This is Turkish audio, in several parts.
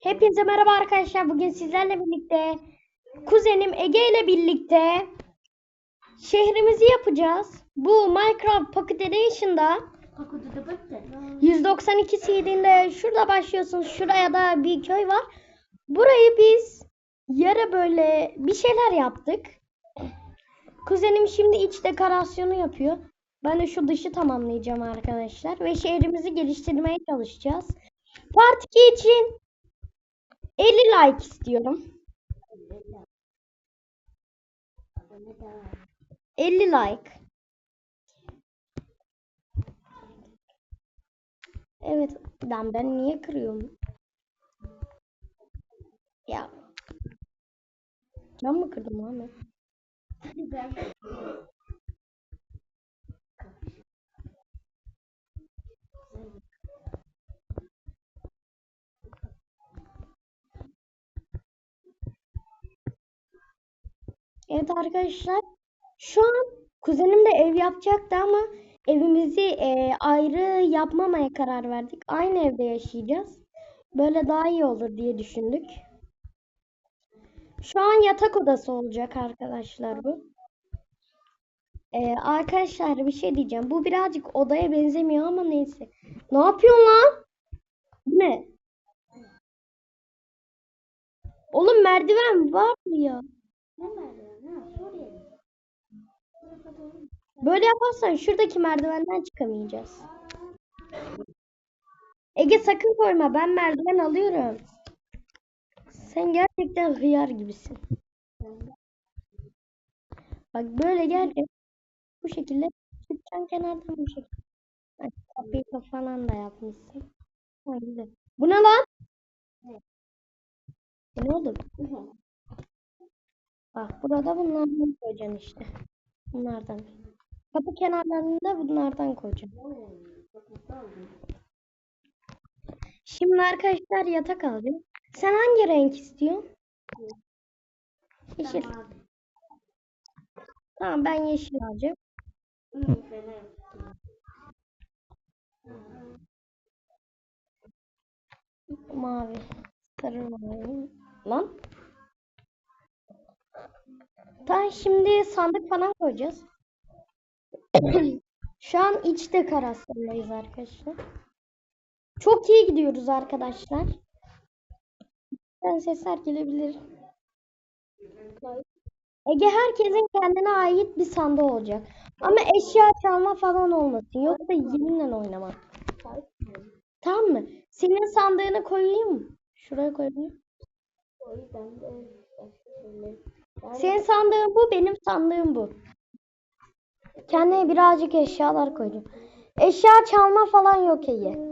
Hepinize merhaba arkadaşlar. Bugün sizlerle birlikte kuzenim Ege ile birlikte şehrimizi yapacağız. Bu Minecraft Pocket Edition'da 192 CD'inde şurada başlıyorsunuz. Şuraya da bir köy var. Burayı biz yere böyle bir şeyler yaptık. Kuzenim şimdi iç dekorasyonu yapıyor. Ben de şu dışı tamamlayacağım arkadaşlar. Ve şehrimizi geliştirmeye çalışacağız. Part 2 için 50 like istiyorum. 50 like. Evet, ben ben niye kırıyorum? Ya. Ben mi kırdım abi? Evet arkadaşlar. Şu an kuzenim de ev yapacaktı ama evimizi e, ayrı yapmamaya karar verdik. Aynı evde yaşayacağız. Böyle daha iyi olur diye düşündük. Şu an yatak odası olacak arkadaşlar bu. E, arkadaşlar bir şey diyeceğim. Bu birazcık odaya benzemiyor ama neyse. Ne yapıyorsun lan? Ne? Oğlum merdiven var mı ya? Böyle yaparsan şuradaki merdivenden çıkamayacağız. Ege sakın koyma. Ben merdiven alıyorum. Sen gerçekten hıyar gibisin. Bak böyle gelecek. Bu şekilde çıkacaksın kenardan bu şekilde. Bak, kapıyı falan da yapmışsın. Ha, güzel. Bu ne lan? Ne oldu? Bak burada bunlardan koyacaksın işte. Bunlardan. Kapı kenarlarında bunlardan koyacağım. Şimdi arkadaşlar yatak aldım. Sen hangi renk istiyorsun? Yeşil. Tamam ben yeşil alacağım. Mavi. Sarı mavi. Lan. Tamam şimdi sandık falan koyacağız. Şu an iç dekorasyondayız arkadaşlar. Çok iyi gidiyoruz arkadaşlar. Ben sesler gelebilir. Ege herkesin kendine ait bir sandığı olacak. Ama eşya çalma falan olmasın. Yoksa yeminle oynamak. Tamam mı? Senin sandığını koyayım mı? Şuraya koyayım. Senin sandığın bu, benim sandığım bu. Kendine birazcık eşyalar koydum. Eşya çalma falan yok Ege.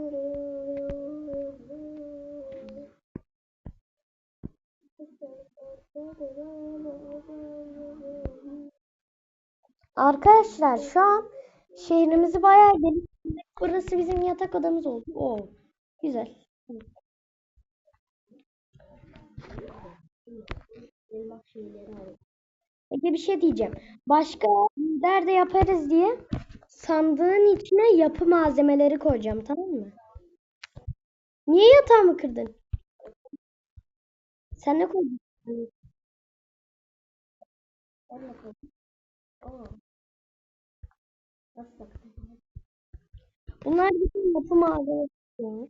Arkadaşlar şu an şehrimizi bayağı geliştirdik. Burası bizim yatak odamız oldu. Oo, güzel. Peki bir şey diyeceğim. Başka nerede yaparız diye sandığın içine yapı malzemeleri koyacağım tamam mı? Niye yatağımı kırdın? Sen ne koydun? Bunlar bütün yapı malzemeleri.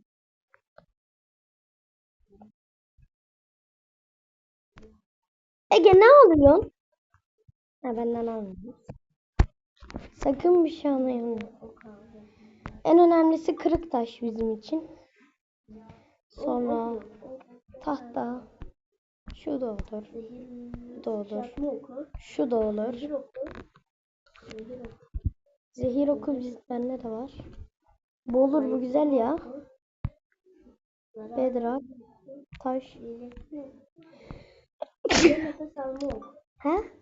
Ege ne alıyorsun? Ha benden almıyorum. Sakın bir şey almayın. En önemlisi kırık taş bizim için. Sonra tahta. Şu da olur. Bu da olur. Şu da olur. Zehir oku biz bende de var. Bu olur bu güzel ya. Bedrock. Taş. He?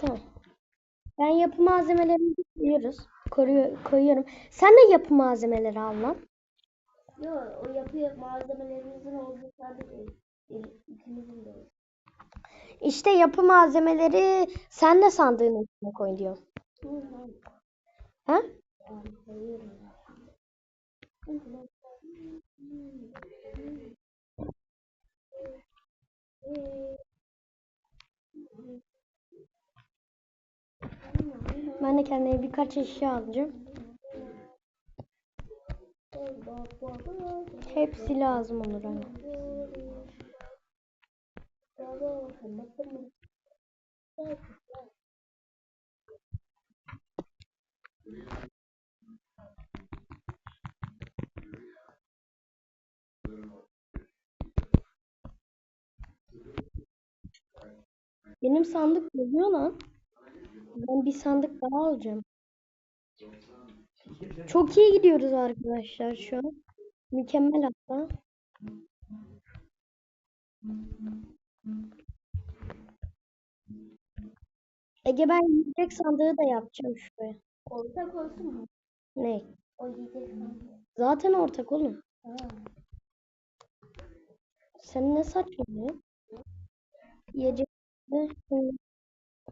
Tamam. Ben yapı malzemelerini koyuyoruz. Koruyor, koyuyorum. Sen de yapı malzemeleri al lan. Yok, o yapı malzemelerimizin olduğu sadece ikimizin de olur. İşte yapı malzemeleri sen de sandığın içine koy diyor. Hı. Ha? Yani koyuyorum. Ben de kendime birkaç eşya alacağım. Hepsi lazım olur hani. Benim sandık doluyor lan. Ben bir sandık daha alacağım. Çok iyi gidiyoruz arkadaşlar şu an. Mükemmel hatta. Ege ben yiyecek sandığı da yapacağım şuraya. Ortak olsun mu? Ne? O yiyecek sanki. Zaten ortak oğlum. Ha. Sen ne saçmalıyorsun? Yiyecek de şimdi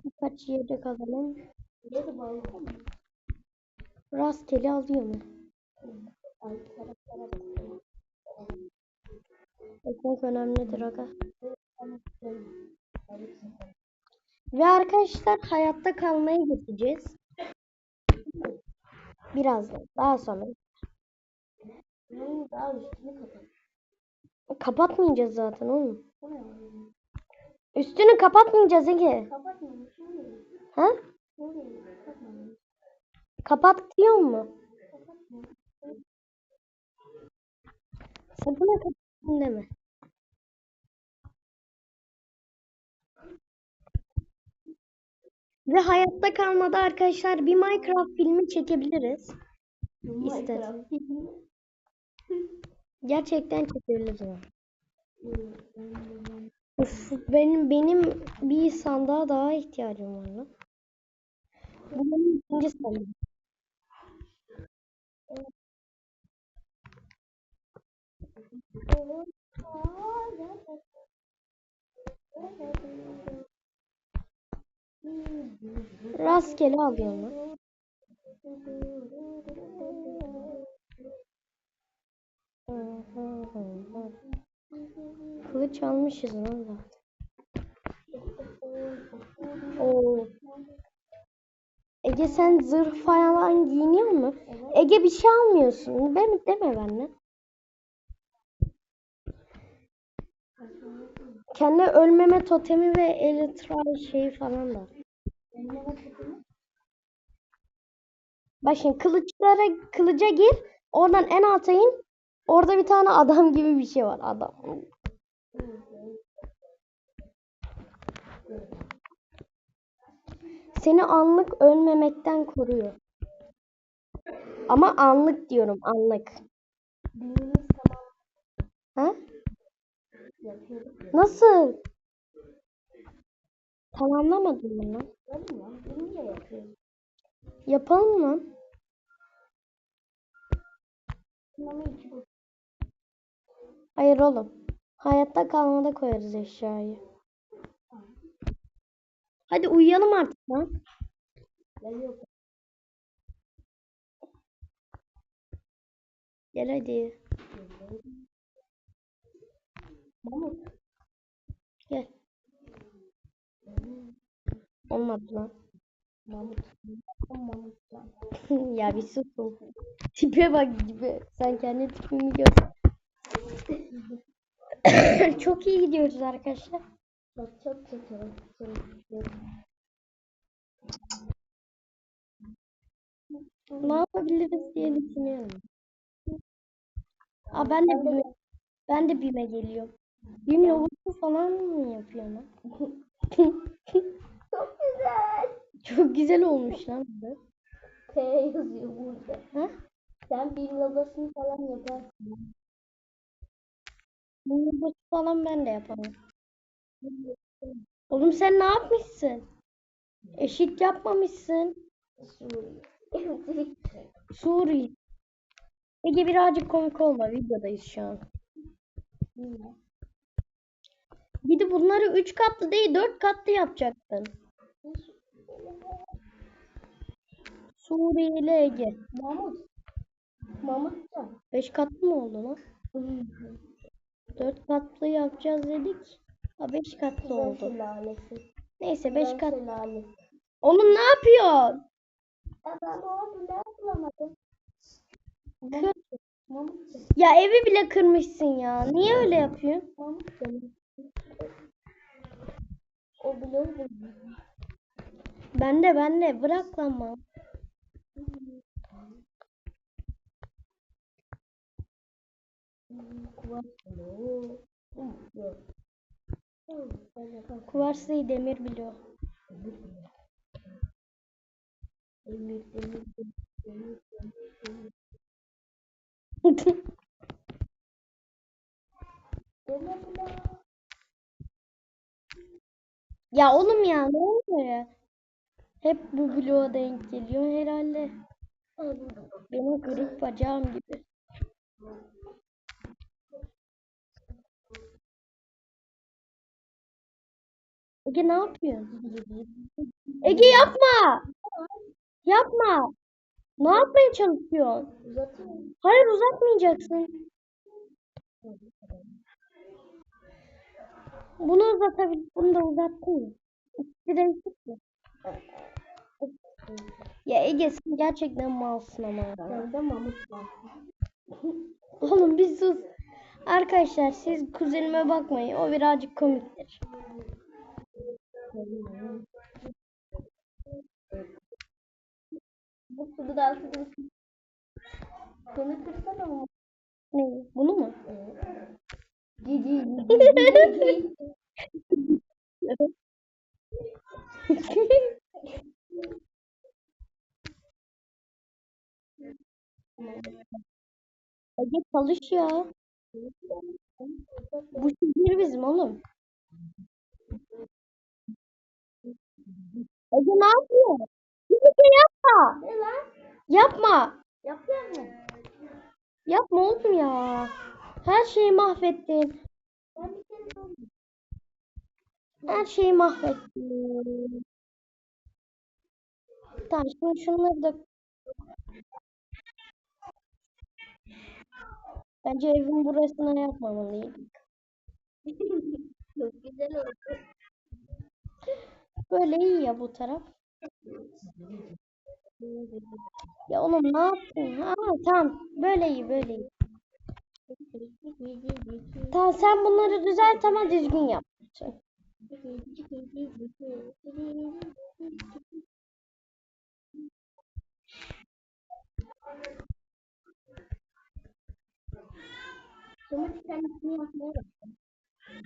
birkaç yiyecek alalım. Burası balkon mu? Ekmek önemlidir aga. Ve arkadaşlar hayatta kalmaya geçeceğiz. Birazdan. Daha sonra. Kapat. Kapatmayacağız zaten oğlum. Üstünü kapatmayacağız Ege. Kapatmamış. Ha? Kapat diyor mu? Sakın ha kapatın deme. Ve hayatta kalmada arkadaşlar bir Minecraft filmi çekebiliriz. İster. Minecraft filmi. Gerçekten çekebiliriz ama. Uf, benim benim bir sandığa daha ihtiyacım var lan. Bu benim ikinci sandığım. Rastgele alıyorum. Kılıç almışız lan zaten. Oo. Ege sen zırh falan giyiniyor mu? Ege bir şey almıyorsun. Ben deme benimle. Kendi ölmeme totemi ve elitral şeyi falan da. Bak şimdi kılıçlara kılıca gir. Oradan en alta in. Orada bir tane adam gibi bir şey var. Adam. Seni anlık ölmemekten koruyor. Ama anlık diyorum anlık. Düğünümüz tamam Ha? Nasıl? Tamamlamadın mı lan? Yapalım mı? Hayır oğlum. Hayatta kalmada koyarız eşyayı. Hadi uyuyalım artık lan. Gel hadi. Mahmut. Gel. Olmadı lan. Mahmut. Mahmut. lan. ya bir susun. Tipe bak gibi. Sen kendi tipini gör. Çok iyi gidiyoruz arkadaşlar. Bak çok. Çok Ne yapabiliriz diye düşünüyorum. Aa ben de bime, ben de bime geliyorum. Bim logosu falan mı yapıyor lan? Çok güzel. Çok güzel olmuş lan bu. T yazıyor burada. Ha? Sen bir logosunu falan yaparsın. Bim logosu falan ben de yaparım. Oğlum sen ne yapmışsın? Eşit yapmamışsın. Suriye. Suriye. Ege birazcık komik olma. Videodayız şu an. Bir de bunları 3 katlı değil 4 katlı yapacaktın. Suriye ile Ege. Mahmut. Mahmut da. 5 katlı mı oldu lan? 4 katlı yapacağız dedik. Ha 5 katlı oldu. Şelalesi. Neyse 5 kat. Şelalesi. Oğlum ne yapıyorsun? Yapılamadı? Kır. Ya evi bile kırmışsın ya. Niye öyle yapıyorsun? O bloğu buldu. Ben de ben de bırak lan bloğu. Yok. Hı, ben yaparım. Kuvars değil demir bloğu. Demir, demir, demir, demir, demir, ya oğlum ya ne oluyor ya? Hep bu bloğa denk geliyor herhalde. Benim kırık bacağım gibi. Ege ne yapıyorsun? Ege yapma! Yapma! Ne yapmaya çalışıyorsun? Hayır uzatmayacaksın. Bunu uzatabil, bunu da uzattın? İkisi de mi? Ya Ege sen gerçekten malsın ama ya. Sende mamut. Oğlum bir sus. Arkadaşlar siz kuzenime bakmayın. O birazcık komiktir. Bu kudu da altı Konu kırsana mı? Ne? Bunu mu? Cici cici Ege çalış ya. Bu şehir bizim oğlum. Ege ne yapıyor? Hiçbir şey yapma. Ne lan? Yapma. Yapıyor mu? Yapma oğlum ya. Her şeyi mahvettin. Sorayım. Her şeyi mahvettin. Tamam şimdi şunları da Bence evin burasına yapmamalıydık. Çok güzel oldu. Böyle iyi ya bu taraf. Ya oğlum ne yaptın? Ha, tamam. Böyle iyi böyle iyi. Tamam sen bunları düzelt ama düzgün yap.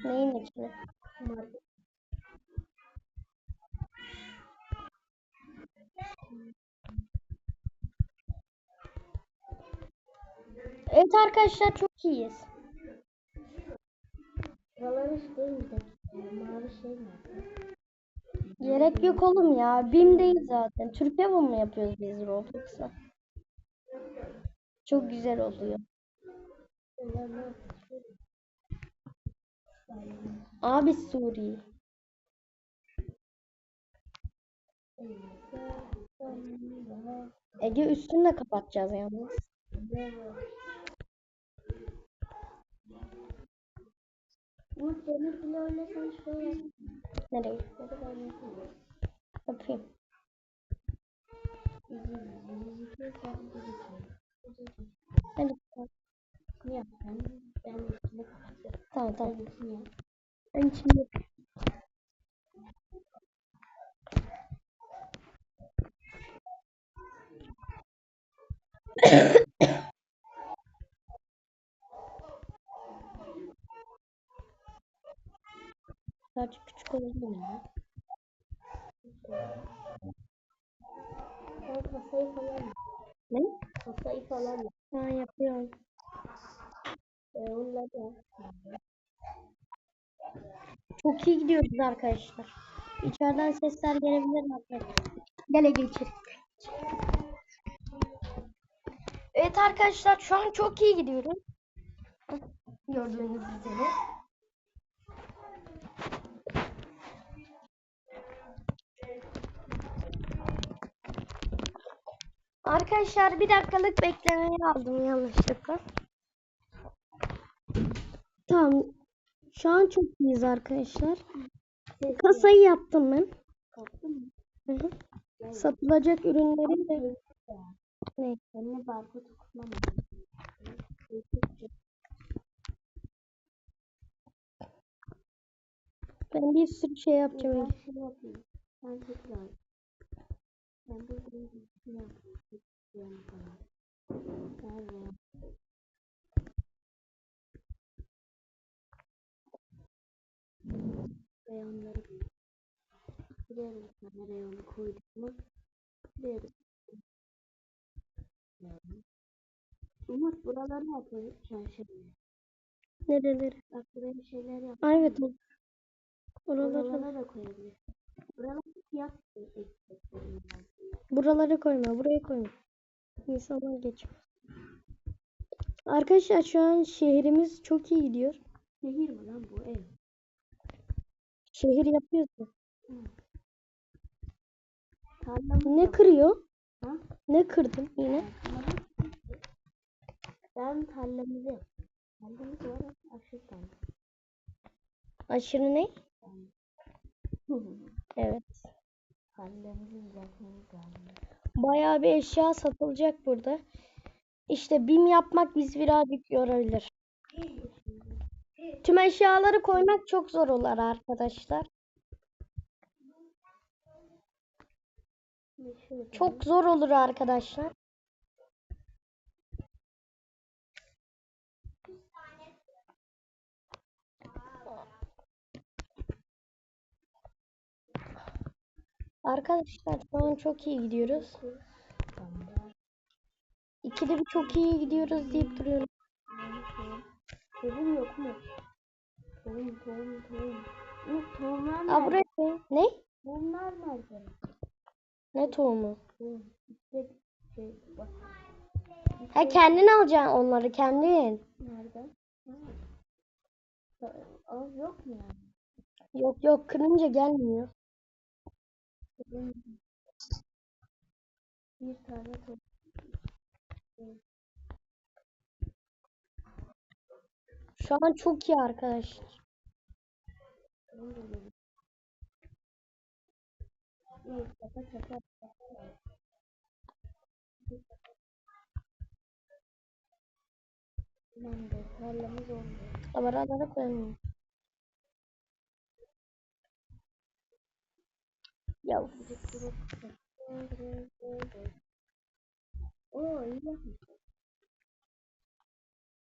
Neyin içine? Evet arkadaşlar çok iyiyiz. Şey mi? Mavi şey mi? Gerek yok oğlum ya. BİM değil zaten. Türkiye bu mu yapıyoruz biz Roblox'ta? Çok güzel oluyor. Abi Suri. Ege üstünü de kapatacağız yalnız. Bu demir bloğuyla sen şöyle. Nereye? Yapayım. Hadi. Ben kapatacağım. Tamam tamam. Ben üstüne yap. Ben şimdi Birazcık küçük olabilir mi ya? Ben kasayı falan yap. Ne? Kasayı falan yap. Ha yapıyorum. Ee, onları yap. Çok gidiyoruz arkadaşlar. İçeriden sesler gelebilir arkadaşlar. Gel Ege içeri. Evet arkadaşlar şu an çok iyi gidiyoruz. Gördüğünüz üzere. Arkadaşlar bir dakikalık beklemeye aldım yanlışlıkla. Tamam. Şu an çok iyiyiz arkadaşlar. Kasayı yaptım ben. Kaptın mı? Hı hı. Satılacak ürünleri de ne? Seninle barkod okutmam Ben bir sürü şey yapacağım. Ben şey yapayım. Ben tekrar. Ben buradayım. Ne yapayım? Tekrar falan. Reyonları Buraya da bir tane reyonu koyduk mu? Buraya da. Umut buraları yapalım. Çarşıda. Nereleri? Bak buraya bir şeyler yap. Aa, evet. o- Oraları, Buralara da koyabilir. Fiyat ekleyelim. buraları koyma. Buraya koyma. İnsanlar geçmez. Arkadaşlar şu an şehrimiz çok iyi gidiyor. Şehir mi lan bu ev? Şehir yapıyoruz. ya. Tarlamız Ne kırıyor? Ha? Ne kırdın yine? Ben tarlamızı. Tarlamız var aşırı tane. Aşırı ne? Evet. Tarlamızı lazım. Bayağı bir eşya satılacak burada. İşte BİM yapmak bizi birazcık yorabilir. Tüm eşyaları koymak çok zor olur arkadaşlar. Çok zor olur arkadaşlar. Arkadaşlar şu an çok iyi gidiyoruz. İkide bir çok iyi gidiyoruz deyip duruyorum. Tohum. Yok mu? Tohum, tohum, tohum. Umut tohumlar Aa nerede? buraya koy. Ne? Tohumlar nerede? Ne tohumu? Tohum. İşte şey bak. Ha kendin alacaksın onları kendin. Nerede? Az yok mu yani? Yok yok kırınca gelmiyor. Bir tane tohum. Şu an çok iyi arkadaşlar. Kameralara koyamıyorum. Ya Oo iyi yapmışsın.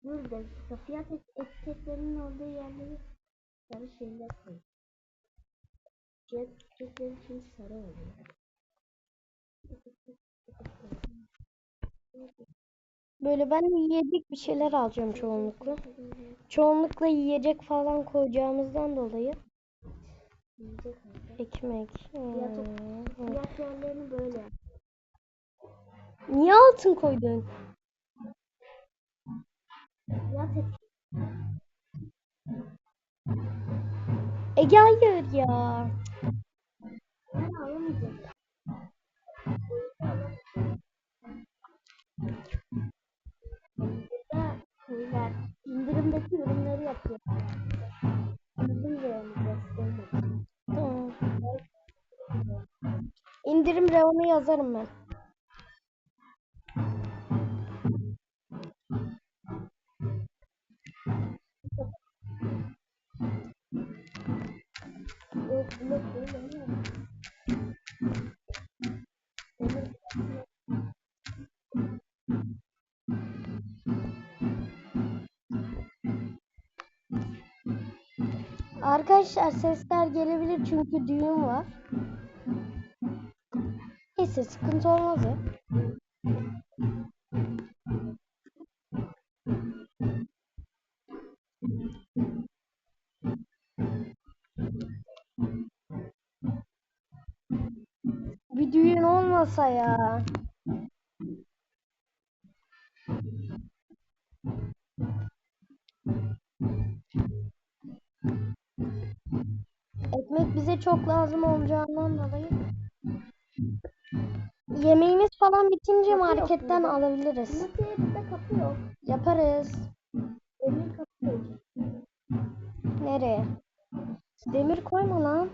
Dur da Safiye etiketlerinin olduğu yerleri sarı şeyler koy. Jet etiketleri için sarı oluyor. böyle ben yiyecek bir şeyler alacağım çoğunlukla. Çoğunlukla yiyecek falan koyacağımızdan dolayı. Ekmek. Fiyat, hmm. fiyat yerlerini böyle. Niye altın koydun? Ege hayır ya. Ben ürünleri yapıyor. İndirim olmadı. Tamam. İndirim reyonu yazarım ben. Arkadaşlar sesler gelebilir çünkü düğün var. Neyse sıkıntı olmaz ya. Bir düğün olmasa ya. Bize çok lazım olacağından dolayı. Yemeğimiz falan bitince Kapı yok marketten burada. alabiliriz. Evde kapı yok? Yaparız. Demir kapı yok. Nereye? Demir koyma lan.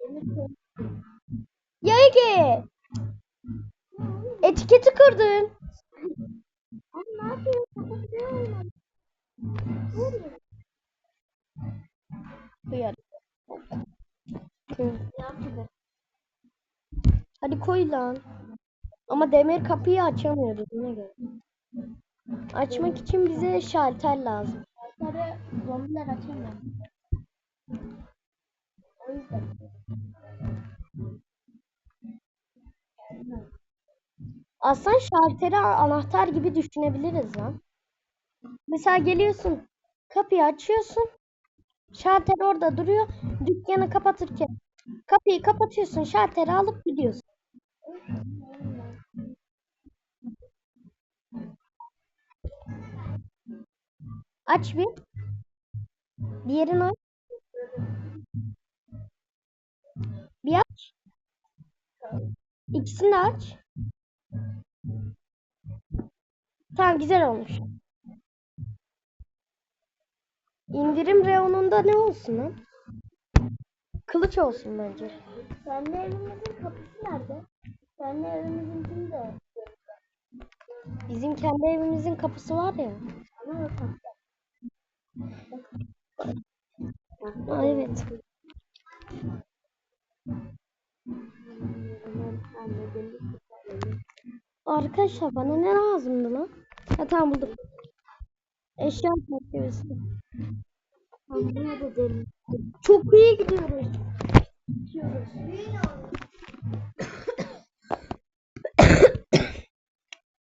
Demir koy. Ya Ege. Etiketi kırdın. Lan. Ama demir kapıyı açamıyoruz ne göre. Açmak için bize şalter lazım. Sarı zombiler açamıyor. O yüzden. Aslında şalteri anahtar gibi düşünebiliriz lan. Mesela geliyorsun, kapıyı açıyorsun. Şalter orada duruyor. Dükkanı kapatırken kapıyı kapatıyorsun, şalteri alıp gidiyorsun. Aç bir. Diğerini aç. Bir aç. İkisini de aç. Tamam güzel olmuş. İndirim reyonunda ne olsun lan? Kılıç olsun bence. Kendi evimizin kapısı nerede? Kendi evimizin de. Bizim kendi evimizin kapısı var ya. Ama o Aa, evet. Arkadaşlar bana ne lazımdı lan? Ha tamam buldum. Eşya makinesi. Çok iyi gidiyoruz.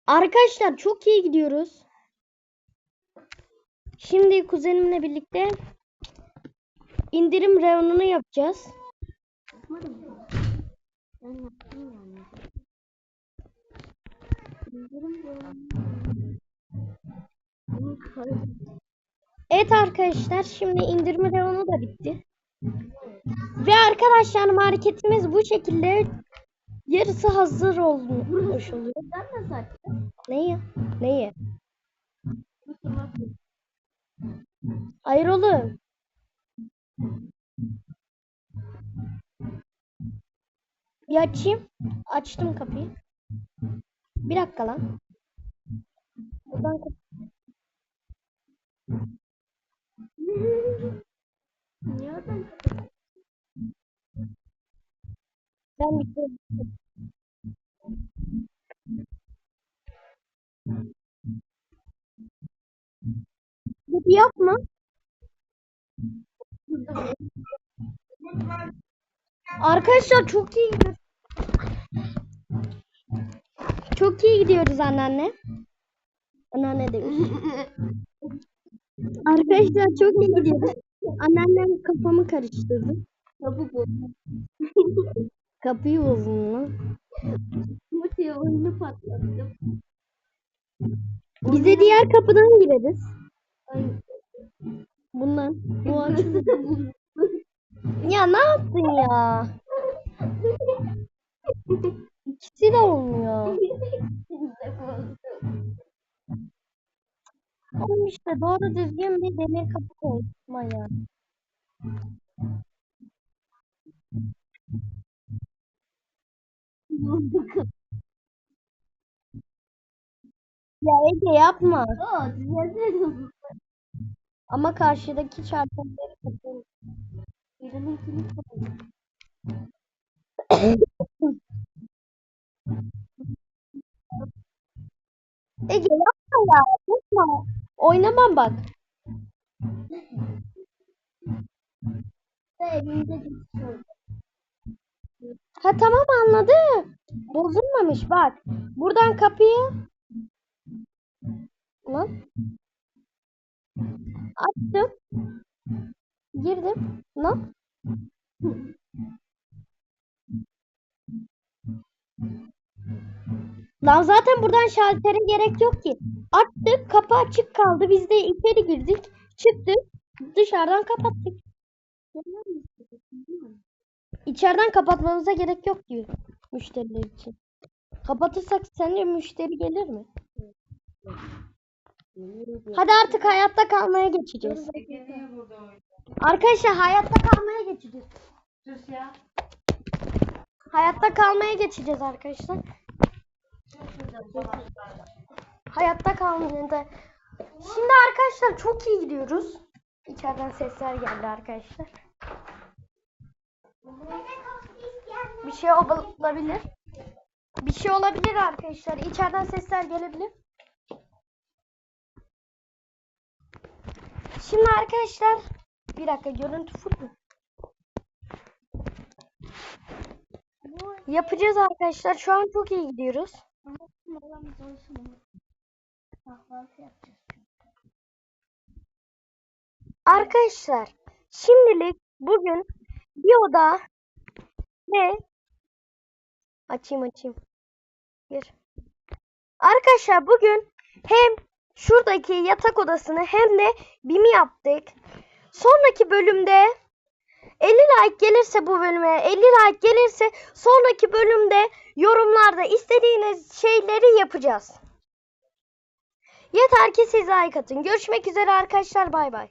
Arkadaşlar çok iyi gidiyoruz. Şimdi kuzenimle birlikte indirim reyonunu yapacağız. Ben yaptım yani. İndirim. Evet arkadaşlar şimdi indirim reyonu da bitti. Ve arkadaşlar marketimiz bu şekilde yarısı hazır olmuş oluyor. Sen nasıl açtın? Neyi? Neyi? Hayır oğlum. Bir açayım. Açtım kapıyı. Bir dakika lan. Buradan oradan ben bir şey- Bu bir yapma. Arkadaşlar çok iyi. Çok iyi gidiyoruz anneanne. Anneanne demiş. Arkadaşlar çok iyi gidiyoruz. Anneannem kafamı karıştırdı. Kapı bu. Kapıyı bozdun lan. Bu oyunu patlattım. Bize diğer kapıdan gireriz. Bundan. Bu açıldı. ya ne yaptın ya? İkisi de olmuyor. Oğlum işte doğru düzgün bir demir kapı koyma ya. Ya Ege yapma. Ama karşıdaki çarpımları kapatın. Birininkini kapatın. Ege yapma ya. Yapma. Oynamam bak. Ha tamam anladım. Bozulmamış bak. Buradan kapıyı lan açtım. Girdim. Lan. Lan zaten buradan şaltere gerek yok ki. Açtık, kapı açık kaldı. Biz de içeri girdik. Çıktık. Dışarıdan kapattık. İçeriden kapatmamıza gerek yok diyor müşteriler için. Kapatırsak sence müşteri gelir mi? Hadi artık hayatta kalmaya geçeceğiz. Arkadaşlar hayatta kalmaya geçeceğiz. Sus ya. Hayatta kalmaya geçeceğiz arkadaşlar. Hayatta kalmaya da. Şimdi arkadaşlar çok iyi gidiyoruz. İçeriden sesler geldi arkadaşlar. Bir şey olabilir. Bir şey olabilir arkadaşlar. İçeriden sesler gelebilir. Şimdi arkadaşlar bir dakika görüntü full mü? Yapacağız arkadaşlar. Şu an çok iyi gidiyoruz. Molamız olsun. Kahvaltı yapacağız. Arkadaşlar şimdilik bugün bir oda ve açayım açayım. Bir. Arkadaşlar bugün hem şuradaki yatak odasını hem de BİM'i yaptık. Sonraki bölümde 50 like gelirse bu bölüme 50 like gelirse sonraki bölümde yorumlarda istediğiniz şeyleri yapacağız. Yeter ki siz like atın. Görüşmek üzere arkadaşlar bay bay.